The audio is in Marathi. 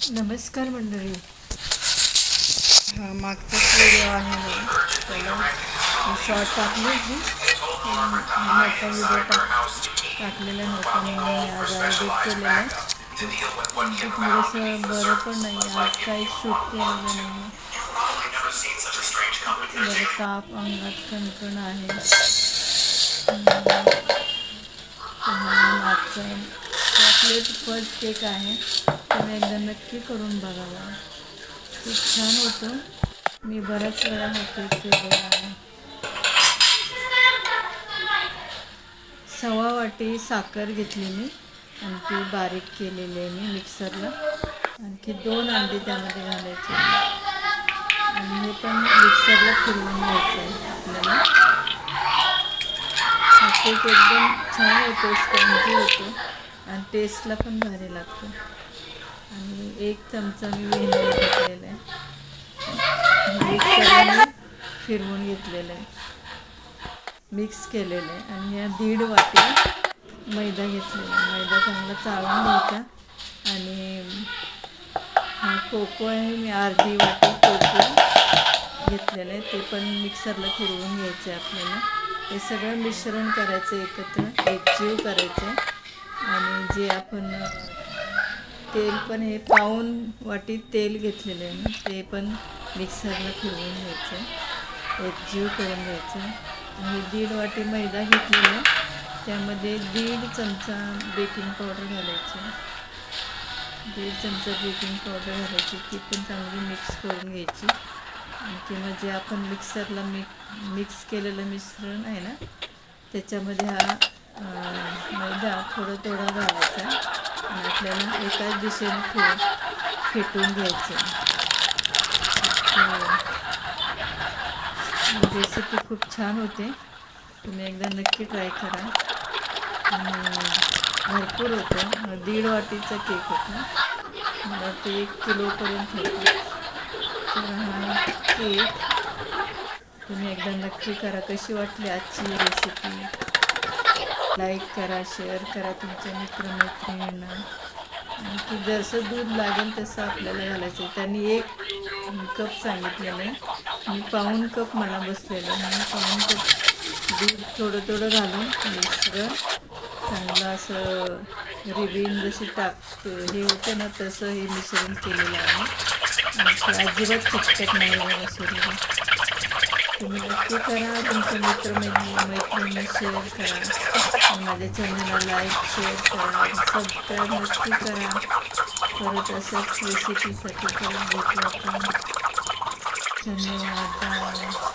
नमस्कार हा मागचाच व्हिडिओ आहे ना शॉर्ट टाकली होती. टाक टाकलेला नव्हता मी आज एडिट ते थोडंसं बरं पण नाही. आज काही शूट केलेलं ताप, अंगात कणकण आहे. हा चॉकलेट फज केक आहे. तुम्ही एकदा नक्की करून बघावा खूप छान होतं. मी बऱ्याच वेळा हा केक केलेला आहे. सव्वा वाटी साखर घेतली मी. आणि ती बारीक केलेली आहे मी मिक्सरला आणखी दोन अंडी त्यामध्ये घालायचे आणि हे पण मिक्सरला फिरवून घ्यायचं आहे आपल्याला. केक एकदम छान होतो स्पंजी होतो आणि टेस्टला पण भारी लागतो. आणि एक चमचा मी व्हिनेगर घेतलेला आहे. मिक्सरला मी फिरवून घेतलेलं आहे. मिक्स केलेलं आहे. आणि या दीड वाटी मैदा घेतलेला आहे. मैदा चांगला चाळून घ्यायचा. आणि हा कोको आहे. मी अर्धी वाटी कोको घेतलेलं आहे. ते पण मिक्सरला फिरवून घ्यायचं आहे आपल्याला. हे सगळं मिश्रण करायचं एकत्र. एकजीव करायचं आहे. जे आपण तेल पण हे पाऊन वाटी तेल घेतलेलं आहे ना ते पण मिक्सरला फिरवून घ्यायचं. एकजीव करून घ्यायचं. आणि दीड वाटी मैदा घेतलेला आहे. त्यामध्ये दीड चमचा बेकिंग पावडर घालायची. दीड चमचा बेकिंग पावडर घालायची. ती पण चांगली मिक्स करून घ्यायची. किंवा जे आपण मिक्सरला मिक मिक्स केलेलं मिश्रण आहे ना त्याच्यामध्ये हा मैदा थोडं थोडं घालायचा आणि आपल्याला एकाच दिशेने फिर फेटून घ्यायचं. रेसिपी खूप छान होते. तुम्ही एकदा नक्की ट्राय करा. आणि भरपूर होतं. दीड वाटीचा केक होता. मला ते एक किलोपर्यंत होतं. तर हा केक तुम्ही एकदा नक्की करा. कशी वाटली आजची रेसिपी लाईक करा शेअर करा तुमच्या मित्रमैत्रिणींना. आणखी जसं दूध लागेल तसं आपल्याला घालायचं त्यांनी एक कप सांगितलेलं आहे मी पाऊण कप मला बसलेलं. आहे मी कप दूध थोडं थोडं घालून सगळं चांगलं असं रिबीन जशी टाक हे होतं ना तसं हे मिश्रण केलेलं आहे. आणि अजिबात चिकटत नाही बघा तुम्ही नक्की करा. तुमच्या मित्र मैत्रिणी शेअर करा. माझ्या चॅनलला लाईक शेअर करा. सबस्क्राईब नक्की करा. परत असंच रेसिपीसाठी करून घेतो आपण. धन्यवाद.